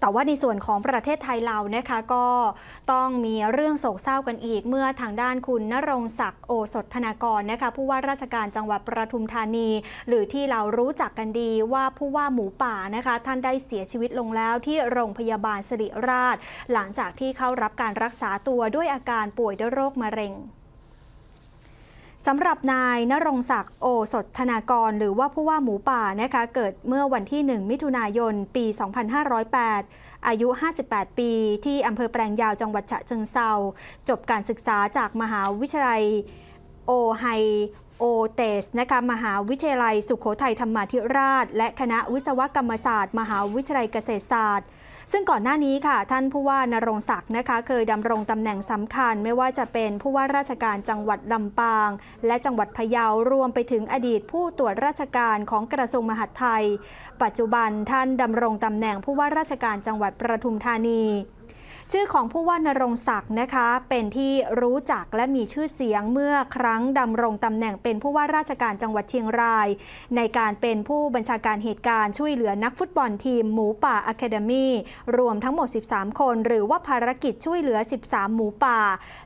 แต่ว่าในส่วนของประเทศไทยเรานะคะก็ต้องมีเรื่องโศกเศร้ากันอีก เมื่อทางด้านคุณณรงศักดิ์โอสถธนากรนะคะผู้ว่าราชการจังหวัดประทุมธานี หรือที่เรารู้จักกันดีว่าผู้ว่าหมูป่านะคะ ท่านได้เสียชีวิตลงแล้วที่โรงพยาบาลสิริราช หลังจากที่เข้ารับการรักษาตัวด้วยอาการป่วยด้วยโรคมะเร็ง สำหรับนายนรงศักดิ์โอสถธนากร หรือว่าผู้ว่าหมูป่านะคะเกิดเมื่อวันที่ 1 มิถุนายน ปี 2508 อายุ 58 ปี ที่อำเภอแปลงยาวจังหวัดฉะเชิงเซาจบการศึกษาจากมหาวิทยาลัยโอไฮ โอเตสนะคะมหาวิทยาลัยสุขโขทัยธรรมาธิราช และคณะวิศวกรรมศาสตร์ มหาวิทยาลัยเกษตรศาสตร์ ซึ่งก่อนหน้านี้ค่ะ ท่านผู้ว่านรงศักดิ์นะคะเคยดำรงตำแหน่งสำคัญ ไม่ว่าจะเป็นผู้ว่าราชการจังหวัดลำปาง และจังหวัดพะเยารวมไปถึงอดีตผู้ตรวจราชการของกระทรวงมหาดไทย ปัจจุบันท่านดำรงตำแหน่งผู้ว่าราชการจังหวัดประทุมธานี ชื่อของผู้ว่านรงศักดิ์นะคะ เป็นที่รู้จักและมีชื่อเสียงเมื่อครั้งดำรงตำแหน่งเป็นผู้ว่าราชการจังหวัดเชียงราย ในการเป็นผู้บัญชาการเหตุการณ์ช่วยเหลือนักฟุตบอลทีมหมูป่าอะคาเดมี่รวมทั้งหมด 13 คน หรือว่าภารกิจช่วยเหลือ 13 หมูป่า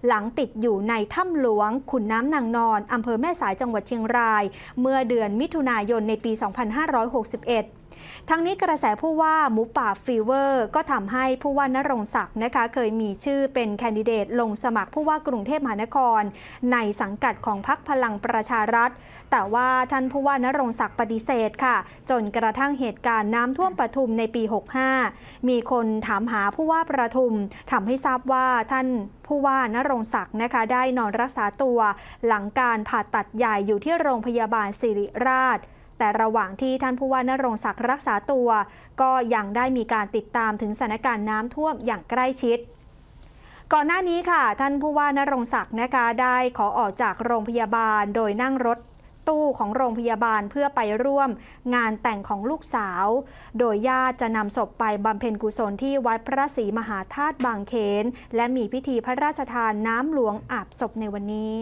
หลังติดอยู่ในถ้ำหลวง ขุนน้ำนางนอนอำเภอแม่สายจังหวัดเชียงราย เมื่อเดือนมิถุนายนในปี 2561 ทั้งนี้กระแสผู้ว่าหมูป่าฟีเวอร์ก็ทำให้ผู้ว่านรงศักดิ์นะคะ เคยมีชื่อเป็นแคนดิเดตลงสมัครผู้ว่ากรุงเทพมหานคร ในสังกัดของพรรคพลังประชารัฐ แต่ว่าท่านผู้ว่านรงศักดิ์ปฏิเสธค่ะ จนกระทั่งเหตุการณ์น้ำท่วมปทุมในปี 65 มีคนถามหาผู้ว่าประทุมทำให้ทราบว่าท่านผู้ว่านรงศักดิ์นะคะ ได้นอนรักษาตัว หลังการผ่าตัดใหญ่อยู่ที่โรงพยาบาลสิริราช แต่ระหว่างที่ท่านผู้ว่านรงศักดิ์รักษาตัว ก็ยังได้มีการติดตามถึงสถานการณ์น้ำท่วมอย่างใกล้ชิดก่อนหน้านี้ค่ะ ท่านผู้ว่านรงศักดิ์นะคะได้ขอออกจากโรงพยาบาลโดยนั่งรถตู้ของโรงพยาบาลเพื่อไปร่วมงานแต่งของลูกสาว โดยญาติจะนำศพไปบำเพ็ญกุศลที่วัดพระศรีมหาธาตุบางเขน และมีพิธีพระราชทานน้ำหลวงอาบศพในวันนี้